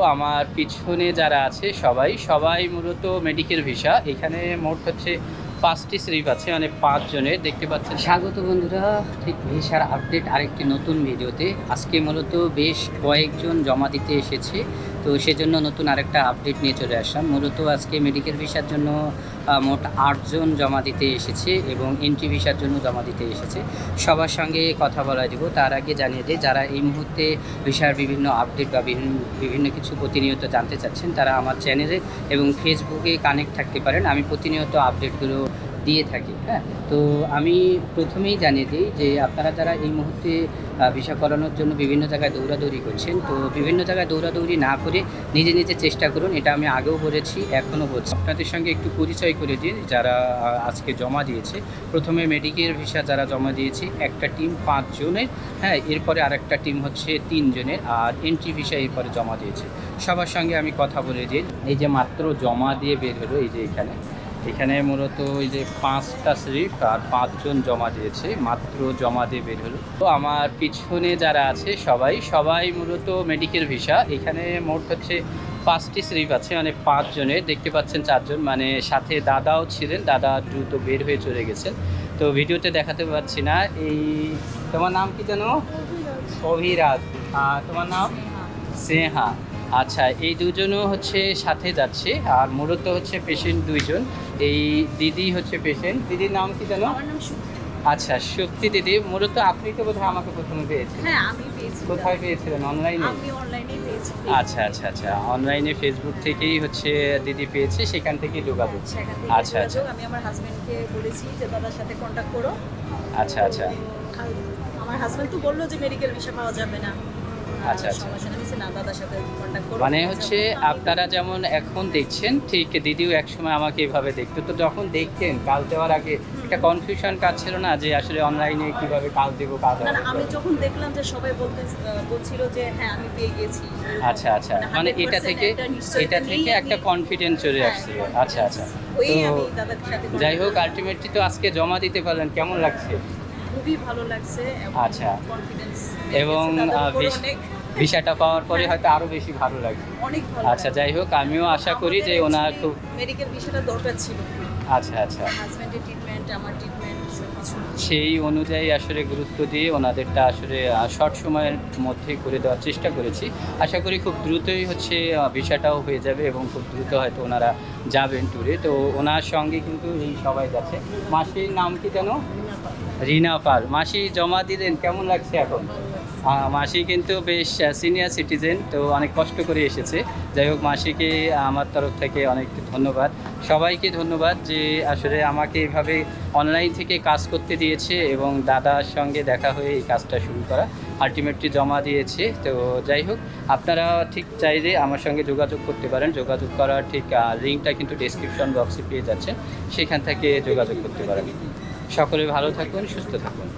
তো আমার পিছনে যারা আছে সবাই সবাই মূলত মেডিকেল ভিসা। এখানে মোট হচ্ছে পাঁচটি স্লিপ আছে মানে পাঁচজনের। দেখতে পাচ্ছেন। স্বাগত বন্ধুরা, ঠিক ভিসার আপডেট আরেকটি নতুন ভিডিওতে। আজকে মূলত বেশ কয়েকজন জমা দিতে এসেছে। তো সেজন্য নতুন আরেকটা আপডেট নিয়ে চলে আসলাম। মূলত আজকে মেডিকেল ভিসার জন্য মোট আটজন জমা দিতে এসেছে এবং এন্ট্রি ভিসার জন্য জমা দিতে এসেছে। সবার সঙ্গে কথা বলা দিব। তার আগে জানিয়ে দিই, যারা এই মুহূর্তে ভিসার বিভিন্ন আপডেট বা বিভিন্ন বিভিন্ন কিছু প্রতিনিয়ত জানতে চাচ্ছেন, তারা আমার চ্যানেলে এবং ফেসবুকে কানেক্ট থাকতে পারেন। আমি প্রতিনিয়ত আপডেটগুলো দিয়ে থাকি হ্যাঁ? তো আমি প্রথমেই জানিয়ে দিই যে আপনারা যারা এই মুহূর্তে ভিসা করানোর জন্য বিভিন্ন জায়গায় দৌড়াদৌড়ি করছেন, তো বিভিন্ন জায়গায় দৌড়াদৌড়ি না করে নিজে নিজে চেষ্টা করুন, এটা আমি আগেও বলেছি, এখনও বলছি। আপনাদের সঙ্গে একটু পরিচয় করে দিন যারা আজকে জমা দিয়েছে। প্রথমে মেডিকেল ভিসা যারা জমা দিয়েছে, একটা টিম পাঁচজনের হ্যাঁ এরপরে আরেকটা টিম হচ্ছে তিনজনের, আর এন্ট্রি ভিসা এরপরে জমা দিয়েছে। সবার সঙ্গে আমি কথা বলে দিই, এই যে মাত্র জমা দিয়ে বের হলো, এই যে এখানে। এখানে মূলত ওই যে পাঁচটা স্লিপ আর পাঁচজন জমা দিয়েছে মাত্র জমা দিয়ে বের হলো। তো আমার পিছনে যারা আছে সবাই সবাই মূলত মেডিকেল ভিসা এখানে মোট হচ্ছে পাঁচটি স্লিপ আছে মানে পাঁচজনের। দেখতে পাচ্ছেন চারজন মানে সাথে দাদাও ছিলেন দাদা দ্রুত বের হয়ে চলে গেছেন। তো ভিডিওতে দেখাতে পারছি না এই তোমার নাম কি যেন? অভিরাজ। আর তোমার নাম? স্নেহা। আচ্ছা এই দুজনও হচ্ছে সাথে যাচ্ছে আর মূলত হচ্ছে পেশেন্ট দুইজন। এই দিদি হচ্ছে পেশেন্ট দিদির নাম কি সুপ্রিয়া। আচ্ছা শক্তি দিদি মূলত আপনি তো বোধহয় আমাকে প্রথমে পেয়েছেন হ্যাঁ আমি পেয়েছি কোথায় পেয়েছিলেন? অনলাইনে আমি অনলাইনে পেয়েছি আচ্ছা আচ্ছা আচ্ছা অনলাইনে ফেসবুক থেকেই হচ্ছে দিদি পেয়েছে সেখান থেকেই যোগাযোগ। থেকে আচ্ছা, আচ্ছা। আমি আমার হাজবেন্ডকে বলেছি যে দাদার সাথে কন্ট্যাক্ট করো। আচ্ছা আচ্ছা। আমার হাজবেন্ড তো বলল যে মেডিকেল ভিসা পাওয়া যাবে না। আচ্ছা, আচ্ছা। মানে হচ্ছে আপনারা যেমন এখন দেখছেন ঠিক দিদিও একসময় আমাকে এভাবে দেখতো। তো যখন দেখতেন কাজ দেওয়ার আগে একটা কনফিউশন কাজ ছিল না যে আসলে অনলাইনে কীভাবে কাজ দেবো কাজ না না আমি যখন দেখলাম যে সবাই বলতে বলছিল যে হ্যাঁ আমি পেয়ে গেছি আচ্ছা আচ্ছা। মানে এটা থেকে এটা থেকে একটা কনফিডেন্স চলে হ্যাঁ, আসছিল আচ্ছা আচ্ছা। তো যাই হোক। আলটিমেটলি তো আজকে জমা দিতে পারলেন। কেমন লাগছে? খুবই ভালো লাগছে আচ্ছা। কনফিডেন্স এবং, ভিসাটা পাওয়ার পরে হয়তো আরও বেশি ভালো ভালো আচ্ছা যাই হোক আমিও আশা করি যে ওনার খুব মেডিকেল ভিসাটা দরকার ছিল। আচ্ছা আচ্ছা। হাজবেন্ডের ট্রিটমেন্ট আমার ট্রিটমেন্ট সেই অনুযায়ী আসলে গুরুত্ব দিয়ে ওনাদেরটা আসলে শর্ট সময়ের মধ্যে করে দেওয়ার চেষ্টা করেছি। আশা করি খুব দ্রুতই হচ্ছে ভিসাটাও হয়ে যাবে এবং খুব দ্রুত হয়তো ওনারা যাবেন ট্যুরে তো ওনার সঙ্গে কিন্তু এই সবাই যাচ্ছে। মাসির নাম কি যেন? রিনা পাল। মাসি জমা দিলেন কেমন লাগছে এখন? মাসি কিন্তু বেশ সিনিয়র সিটিজেন তো অনেক কষ্ট করে এসেছে। যাই হোক, মাসিকে আমার তরফ থেকে অনেক ধন্যবাদ। সবাইকে ধন্যবাদ যে আসলে আমাকে এভাবে অনলাইন থেকে কাজ করতে দিয়েছে এবং দাদার সঙ্গে দেখা হয়ে এই কাজটা শুরু করা। আলটিমেটলি জমা দিয়েছে। তো যাই হোক, আপনারা ঠিক চাইলে আমার সঙ্গে যোগাযোগ করতে পারেন। যোগাযোগ করার ঠিক লিঙ্কটা কিন্তু ডেসক্রিপশন বক্সে পেয়ে যাচ্ছে সেখান থেকে যোগাযোগ করতে পারেন। সকলে ভালো থাকুন, সুস্থ থাকুন।